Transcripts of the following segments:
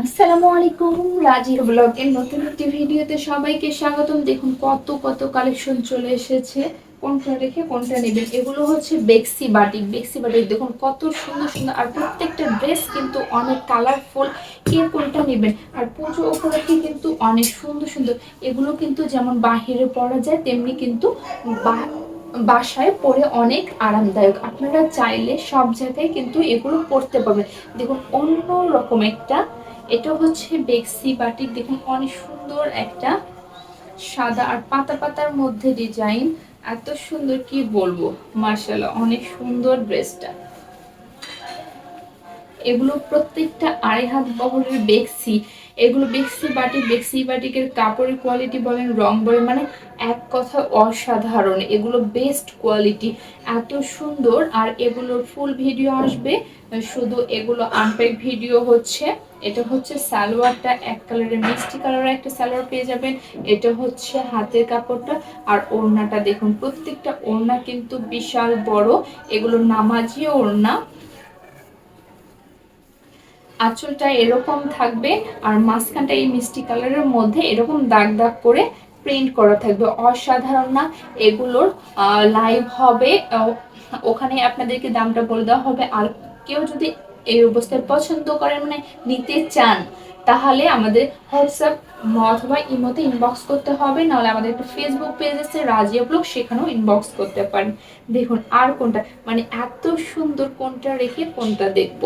আসসালামু আলাইকুম রাজির ব্লগের নতুন একটি ভিডিওতে সবাইকে স্বাগতম। দেখুন কত কত কালেকশন চলে এসেছে। কোনটা রেখে কোনটা নেবেন? এগুলো হচ্ছে বেক্সি বাটিক বেক্সি বাটিক দেখুন কত সুন্দর সুন্দর। আর প্রত্যেকটা ড্রেস কিন্তু অনেক কালারফুল কে কোনটা নেবেন? আর পুজো উপলক্ষে কিন্তু অনেক সুন্দর সুন্দর। এগুলো কিন্তু যেমন বাহিরে পরা যায়, তেমনি কিন্তু বাসায় পরে অনেক আরামদায়ক। আপনারা চাইলে সব জায়গায় কিন্তু এগুলো পরতে পারবেন। দেখুন অন্য রকম একটা এটা হচ্ছে বেক্সি বাটিক। দেখুন, অনেক সুন্দর একটা সাদা আর পাতা পাতার মধ্যে ডিজাইন। এত সুন্দর কি বলব? মার্শাল্লাহ অনেক সুন্দর ড্রেসটা। এগুলো প্রত্যেকটা আড়াই হাত বহরের বেক্সি। এগুলো বেক্সি বাটিক বেক্সি বাটিকের কাপড়ের কোয়ালিটি বলেন, রং বলেন মানে এক কথা অসাধারণ। এগুলো বেস্ট কোয়ালিটি এত সুন্দর। আর এগুলোর ফুল ভিডিও আসবে। শুধু এগুলো আনপ্যাক ভিডিও হচ্ছে। এটা হচ্ছে সালোয়ারটা, এক কালারের মিষ্টি কালারের একটা সালোয়ার পেয়ে যাবেন। এটা হচ্ছে হাতের কাপড়টা। আর ওড়নাটা দেখুন, প্রত্যেকটা ওড়না কিন্তু বিশাল বড়। এগুলো নামাজি ওড়না। আঁচলটা এরকম থাকবে আর মাঝখানটা এই মিষ্টি কালারের মধ্যে এরকম দাগ দাগ করে প্রিন্ট করা থাকবে। অসাধারণ না? এগুলোর লাইভ হবে। ওখানে আপনাদেরকে দামটা বলে দেওয়া হবে। আর কেউ যদি এই অবস্থায় পছন্দ করেন মানে নিতে চান, তাহলে আমাদের হোয়াটসঅ্যাপ অথবা ইমোতে ইনবক্স করতে হবে। নাহলে আমাদের একটা ফেসবুক পেজ আছে, রাজিয়া ব্লগ, সেখানেও ইনবক্স করতে পারেন। দেখুন আর কোনটা মানে এত সুন্দর কোনটা রেখে কোনটা দেখব।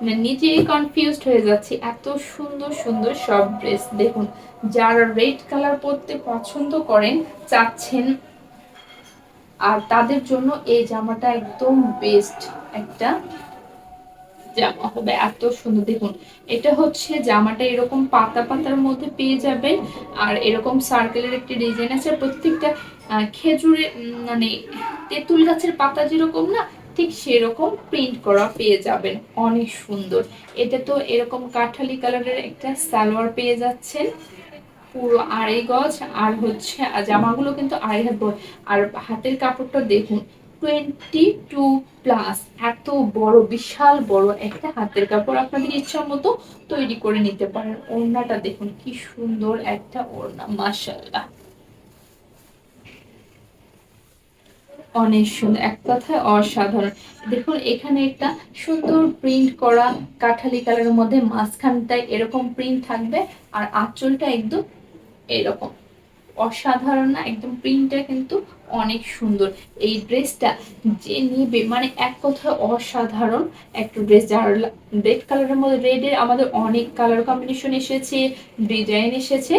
মানে নিজেই কনফিউজড হয়ে যাচ্ছি। এত সুন্দর সুন্দর সব ড্রেস দেখুন, যারা রেড কালার পরতে পছন্দ করেন, চাচ্ছেন আর তাদের জন্য এই জামাটা একদম বেস্ট একটা জামা হবে। এত সুন্দর। দেখুন, এটা হচ্ছে জামাটা এরকম পাতা পাতার মধ্যে পেয়ে যাবেন আর এরকম সার্কেলের একটি ডিজাইন আছে। প্রত্যেকটা খেজুরের মানে তেঁতুল গাছের পাতা যেরকম না ঠিক সেরকম প্রিন্ট করা পেয়ে যাবেন। অনেক সুন্দর। এটা তো এরকম কাঠালি কালারের একটা সালোয়ার পেয়ে যাচ্ছেন। পুরো আড়াই গজ। আর হচ্ছে জামাগুলো কিন্তু আড়াই হাত বড়। আর হাতের কাপড়টা দেখুন টোয়েন্টি টু প্লাস এত বড়, বিশাল বড় একটা হাতের কাপড় আপনাদের ইচ্ছা মতো তৈরি করে নিতে পারেন। ওড়নাটা দেখুন, কি সুন্দর একটা ওড়না মাশাল্লাহ অনেক সুন্দর এক কথায় অসাধারণ। দেখুন, এখানে একটা সুন্দর প্রিন্ট করা কাঠালি কালারের মধ্যে মাঝখানটায় এরকম প্রিন্ট থাকবে আর আঁচলটা একদম এরকম। অসাধারণ না, একদম প্রিন্টটা কিন্তু অনেক সুন্দর। এই ড্রেসটা যে নিবে মানে এক কথায় অসাধারণ একটা ড্রেস যার রেড কালারের মধ্যে রেডের আমাদের অনেক কালার কম্বিনেশন এসেছে ডিজাইন এসেছে।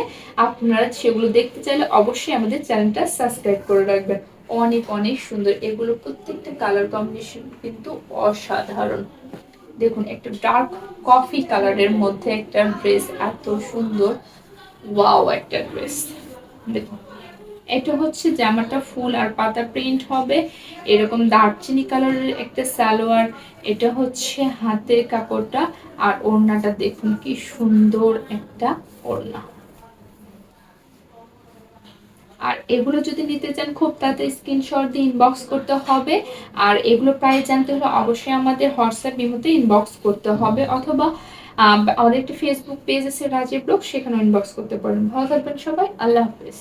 আপনারা সেগুলো দেখতে চাইলে অবশ্যই আমাদের চ্যানেলটা সাবস্ক্রাইব করে রাখবেন। অনেক অনেক সুন্দর। এগুলো প্রত্যেকটা কালার কম্বিনেশন কিন্তু অসাধারণ। দেখুন, একটা ডার্ক কফি কালারের মধ্যে একটা ড্রেস এত সুন্দর। ওয়াও একটা ড্রেস দেখুন, এটা হচ্ছে জামাটা ফুল আর পাতা প্রিন্ট হবে। এরকম দারচিনি কালারের একটা সালোয়ার। এটা হচ্ছে হাতের কাপড়টা। আর ওড়নাটা দেখুন কি সুন্দর একটা ওড়না। আর এগুলো যদি নিতে চান, খুব তাড়াতাড়ি স্ক্রিনশট দিয়ে ইনবক্স করতে হবে। আর এগুলো প্রায় জানতে হলে অবশ্যই আমাদের হোয়াটসঅ্যাপ বিমুতে ইনবক্স করতে হবে অথবা আমাদের একটি ফেসবুক পেজ আছে রাজীব ব্লগ সেখানে ইনবক্স করতে পারেন। ভালো থাকবেন সবাই, আল্লাহ হাফিজ।